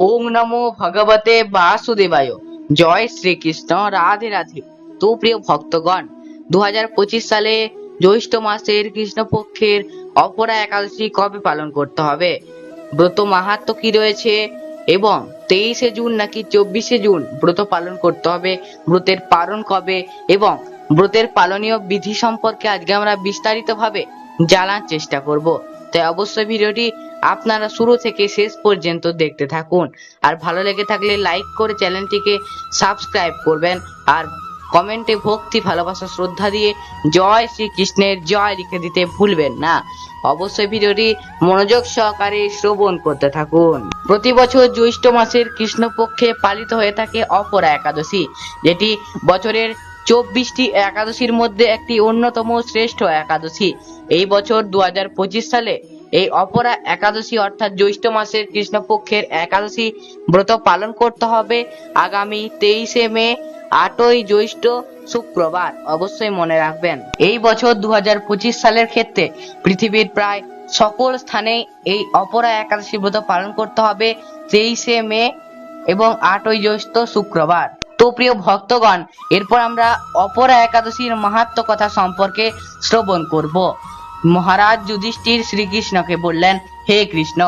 ওং নমো ভগবতে বাসুদেবায়। জয় শ্রীকৃষ্ণ, রাধে রাধে। তো প্রিয় ভক্তগণ দু হাজার পঁচিশ সালে জ্যৈষ্ঠ মাসের কৃষ্ণপক্ষের অপরা একাদশী কবে পালন করতে হবে? ব্রত মাহাত্ম কি রয়েছে? এবং তেইশে জুন নাকি চব্বিশে জুন ব্রত পালন করতে হবে? ব্রতের পালন কবে? এবং ব্রতের পালনীয় বিধি সম্পর্কে আজকে আমরা বিস্তারিতভাবে জানার চেষ্টা করব। তাই অবশ্যই ভিডিওটি আপনারা শুরু থেকে শেষ পর্যন্ত দেখতে থাকুন। আর ভালো লেগে থাকলে লাইক করে চ্যানেলটিকে সাবস্ক্রাইব করবেন। আর কমেন্টে ভক্তি, ভালোবাসা, শ্রদ্ধা দিয়ে জয় শ্রীকৃষ্ণের জয় লিখে দিতে ভুলবেন না। অবশ্যই ভিডিওটি মনোযোগ সহকারে শ্রবণ করতে থাকুন। প্রতি বছর জ্যৈষ্ঠ মাসের কৃষ্ণপক্ষে পালিত হয়ে থাকে অপরা একাদশী, যেটি বছরের চব্বিশটি একাদশীর মধ্যে একটি অন্যতম শ্রেষ্ঠ একাদশী। এই বছর দু হাজার পঁচিশ সালে এই অপরা একাদশী অর্থাৎ জ্যৈষ্ঠ মাসের কৃষ্ণপক্ষের একাদশী ব্রত পালন করতে হবে আগামী তেইশে মে, আটই জ্যৈষ্ঠ শুক্রবার। অবশ্যই মনে রাখবেন, এই বছর দু হাজার পঁচিশ সালের ক্ষেত্রে পৃথিবীর প্রায় সকল স্থানে এই অপরা একাদশী ব্রত পালন করতে হবে তেইশে মে এবং আটই জ্যৈষ্ঠ শুক্রবার। তো প্রিয় ভক্তগণ, এরপর আমরা অপরা একাদশীর মাহাত্ম কথা সম্পর্কে শ্রবণ করব। মহারাজ যুধিষ্ঠির শ্রীকৃষ্ণকে বললেন, হে কৃষ্ণ,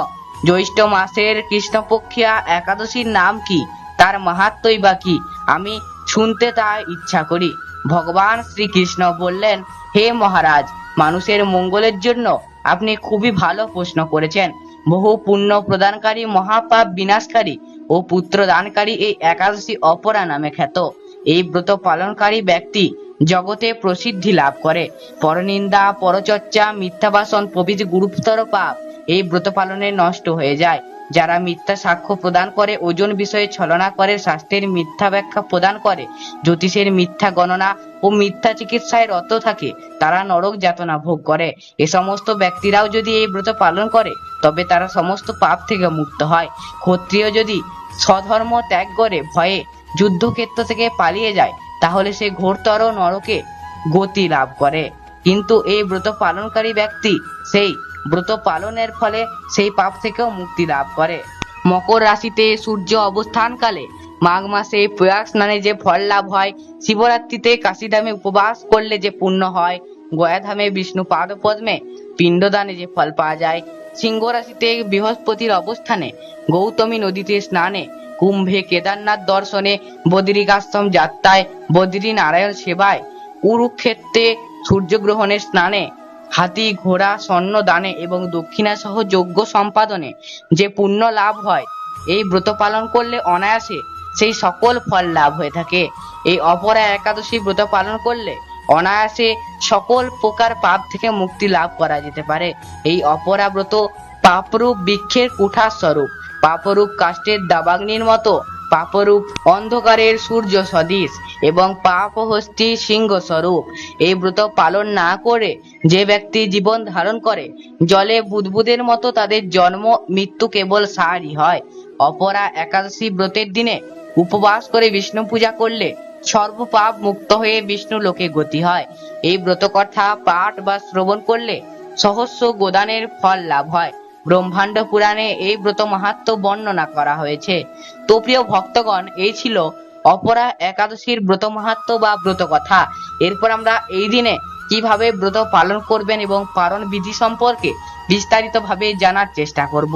জ্যৈষ্ঠ মাসের কৃষ্ণপক্ষিয়া একাদশীর নাম কি? তার মাহাত্মই বা কি? আমি শুনতে তা ইচ্ছা করি। ভগবান শ্রীকৃষ্ণ বললেন, হে মহারাজ, মানুষের মঙ্গলের জন্য আপনি খুবই ভালো প্রশ্ন করেছেন। বহু পুণ্য প্রদানকারী মহাপাপ বিনাশকারী ও পুত্র দানকারী এই একাদশী অপরা নামে খ্যাত। এই ব্রত পালনকারী ব্যক্তি জগতে প্রসিদ্ধি লাভ করে। পরনিন্দা, পরচর্চা, মিথ্যাবাসন প্রভৃতি গুরুতর পাপ এই ব্রত পালনে নষ্ট হয়ে যায়। যারা মিথ্যা সাক্ষ্য প্রদান করে, ওজন বিষয়ে ছলনা করে, স্বাস্থ্যের মিথ্যা ব্যাখ্যা প্রদান করে, জ্যোতিষের মিথ্যা গণনা ও মিথ্যা চিকিৎসায় রত থাকে, তারা নরক যাতনা ভোগ করে। এ সমস্ত ব্যক্তিরাও যদি এই ব্রত পালন করে, তবে তারা সমস্ত পাপ থেকে মুক্ত হয়। ক্ষত্রিয় যদি স্বধর্ম ত্যাগ করে, ভয়ে যুদ্ধক্ষেত্র থেকে পালিয়ে যায়, তাহলে সে ঘোরতর নরকে গতি লাভ করে। কিন্তু এই ব্রত পালনকারী ব্যক্তি সেই ব্রত পালনের ফলে সেই পাপ থেকেও মুক্তি লাভ করে। মকর রাশিতে সূর্য অবস্থানকালে মাঘ মাসে প্রয়াগ স্নানে যে ফল লাভ হয়, শিবরাত্রিতে কাশিধামে উপবাস করলে যে পুণ্য হয় গয়াধামে বিষ্ণু পাদ পদ্মে পিণ্ডদানে যে ফল পাওয়া যায়, সিংহ রাশিতে বৃহস্পতির অবস্থানে গৌতমী নদীতে স্নানে কুম্ভে কেদারনাথ দর্শনে বদ্রিকাশ্রম যাত্রায় বদ্রী নারায়ণ সেবায় কুরুক্ষেত্রে সূর্যগ্রহণের স্নানে হাতি, ঘোড়া, স্বর্ণ, দানে এবং দক্ষিণা সহ যজ্ঞ সম্পাদনে যে পুণ্য লাভ হয়, এই ব্রত পালন করলে অনায়াসে সেই সকল ফল লাভ হয়ে থাকে। এই অপরা একাদশী ব্রত পালন করলে অনায়াসে সকল প্রকার পাপ থেকে মুক্তি লাভ করা যেতে পারে। এই অপরা ব্রত পাপরূপ বৃক্ষের কুঠার স্বরূপ। পাপরূপ কাষ্টের দাবাগ্নির মতো পাপরূপ অন্ধকারের সূর্য সদৃশ এবং পাপহস্তি সিংহ স্বরূপ এই ব্রত পালন না করে যে ব্যক্তি জীবন ধারণ করে, জলে বুদবুদের মতো তাদের জন্ম, মৃত্যু কেবল সারই হয়। অপরা একাদশী ব্রতের দিনে উপবাস করে বিষ্ণু পূজা করলে সর্বপাপ মুক্ত হয়ে বিষ্ণু লোকে গতি হয়। এই ব্রত কথা পাঠ বা শ্রবণ করলে সহস্র গোদানের ফল লাভ হয়। ব্রহ্মাণ্ড পুরাণে এই ব্রত মাহাত্ম বর্ণনা করা হয়েছে। তো প্রিয় ভক্তগণ, এই ছিল অপরা একাদশীর ব্রত মাহাত্ম বা ব্রত কথা। এরপর আমরা এই দিনে কীভাবে ব্রত পালন করবেন এবং পালন বিধি সম্পর্কে বিস্তারিতভাবে জানার চেষ্টা করব।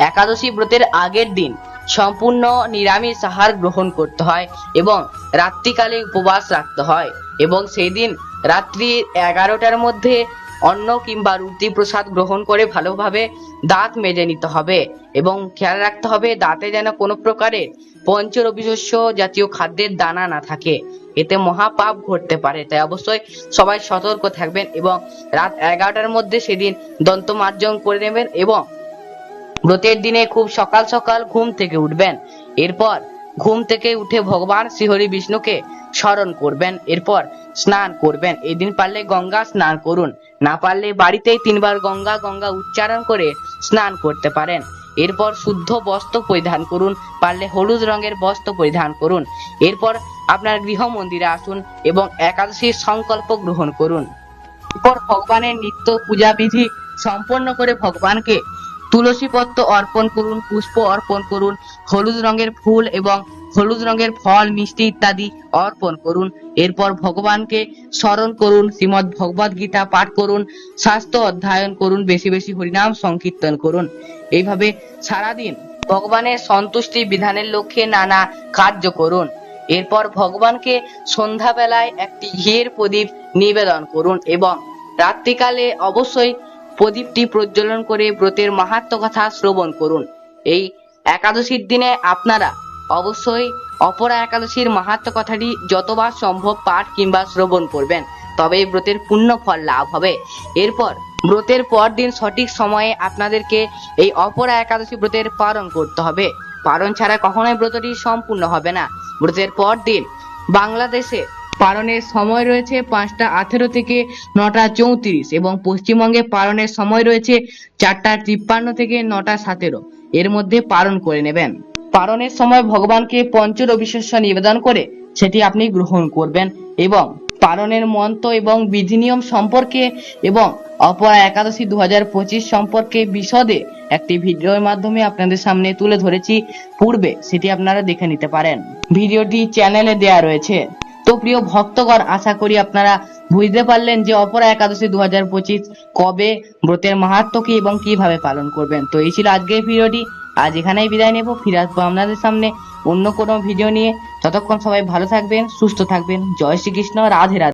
একাদশী ব্রতের আগের দিন সম্পূর্ণ নিরামিষ আহার গ্রহণ করতে হয় এবং রাত্রিকালে উপবাস রাখতে হয় এবং সেই দিন রাত্রি এগারোটার মধ্যে অন্ন কিংবা রুটি প্রসাদ গ্রহণ করে ভালোভাবে দাঁত মেজে নিতে হবে এবং খেয়াল রাখতে হবে দাঁতে যেন কোনো প্রকারের পঞ্চরবিশস্য জাতীয় খাদ্যের দানা না থাকে। এতে মহাপাপ ঘটতে পারে। তাই অবশ্যই সবাই সতর্ক থাকবেন এবং রাত এগারোটার মধ্যে সেদিন দন্ত মার্জন করে নেবেন এবং ব্রতের দিনে খুব সকাল সকাল ঘুম থেকে উঠবেন। এরপর ঘুম থেকে উঠে ভগবান শ্রীহরি বিষ্ণুকে স্মরণ করবেন, এরপর স্নান করবেন। এদিন পারলে গঙ্গা স্নান করুন, না পারলে বাড়িতেই তিনবার গঙ্গা গঙ্গা উচ্চারণ করে স্নান করতে পারেন। এরপর শুদ্ধ বস্ত্র পরিধান করুন, পারলে হলুদ রঙের বস্ত্র পরিধান করুন। এরপর আপনার গৃহ মন্দিরে আসুন এবং একাদশীর সংকল্প গ্রহণ করুন। এরপর ভগবানের নিত্য পূজা বিধি সম্পন্ন করে ভগবানকে তুলসী পত্র অর্পণ করুন, পুষ্প অর্পণ করুন, হলুদ রঙের ফুল এবং হলুদ রঙের ফল, মিষ্টি ইত্যাদি অর্পণ করুন। এরপর ভগবানকে স্মরণ করুন, শ্রীমদ্ ভগবদ গীতা পাঠ করুন শাস্ত্র অধ্যয়ন করুন, বেশি বেশি হরিনাম সংকীর্তন করুন। এইভাবে সারাদিন ভগবানের সন্তুষ্টি বিধানের লক্ষ্যে নানা কার্য করুন। এরপর ভগবানকে সন্ধ্যাবেলায় একটি ঘিয়ের প্রদীপ নিবেদন করুন এবং রাত্রিকালে অবশ্যই প্রদীপটি প্রজ্বলন করে ব্রতের মাহাত্ম কথা শ্রবণ করুন। এই একাদশীর দিনে আপনারা অবশ্যই অপরা একাদশীর মাহাত্ম কথাটি যতবার সম্ভব পাঠ কিংবা শ্রবণ করবেন তবে এই ব্রতের পূর্ণ ফল লাভ হবে। এরপর ব্রতের পর দিন সঠিক সময়ে আপনাদেরকে এই অপরা একাদশী ব্রতের পালন করতে হবে। পালন ছাড়া কখনোই ব্রতটি সম্পূর্ণ হবে না। ব্রতের পর দিন বাংলাদেশে পালনের সময় রয়েছে পাঁচটা আঠেরো থেকে নটা চৌত্রিশ এবং পশ্চিমবঙ্গে পালনের সময় রয়েছে চারটা তিপ্পান্ন থেকে নটা সতেরো। এর মধ্যে পালন করে নেবেন। পালনের সময় ভগবানকে পঞ্চর পঞ্চরবিশস্য নিবেদন করে সেটি আপনি গ্রহণ করবেন এবং পালনের মন্ত্র এবং বিধি নিয়ম সম্পর্কে এবং অপরা একাদশী দু হাজার পঁচিশ সম্পর্কে বিশদে একটি ভিডিওর মাধ্যমে আপনাদের সামনে তুলে ধরেছি। পূর্বে সেটি আপনারা দেখে নিতে পারেন। ভিডিওটি চ্যানেলে দেয়া রয়েছে। তো প্রিয় ভক্তগণ, আশা করি আপনারা বুঝতে পারলেন যে অপরা একাদশী দু হাজার পঁচিশ কবে ব্রতের মাহাত্ম কি এবং কীভাবে পালন করবেন। তো এই ছিল আজকের ভিডিওটি। আজ এখানেই বিদায় নেব। ফিরে আসব আপনাদের সামনে অন্য কোনো ভিডিও নিয়ে। ততক্ষণ সবাই ভালো থাকবেন, সুস্থ থাকবেন। জয় শ্রীকৃষ্ণ। রাধে রাধে।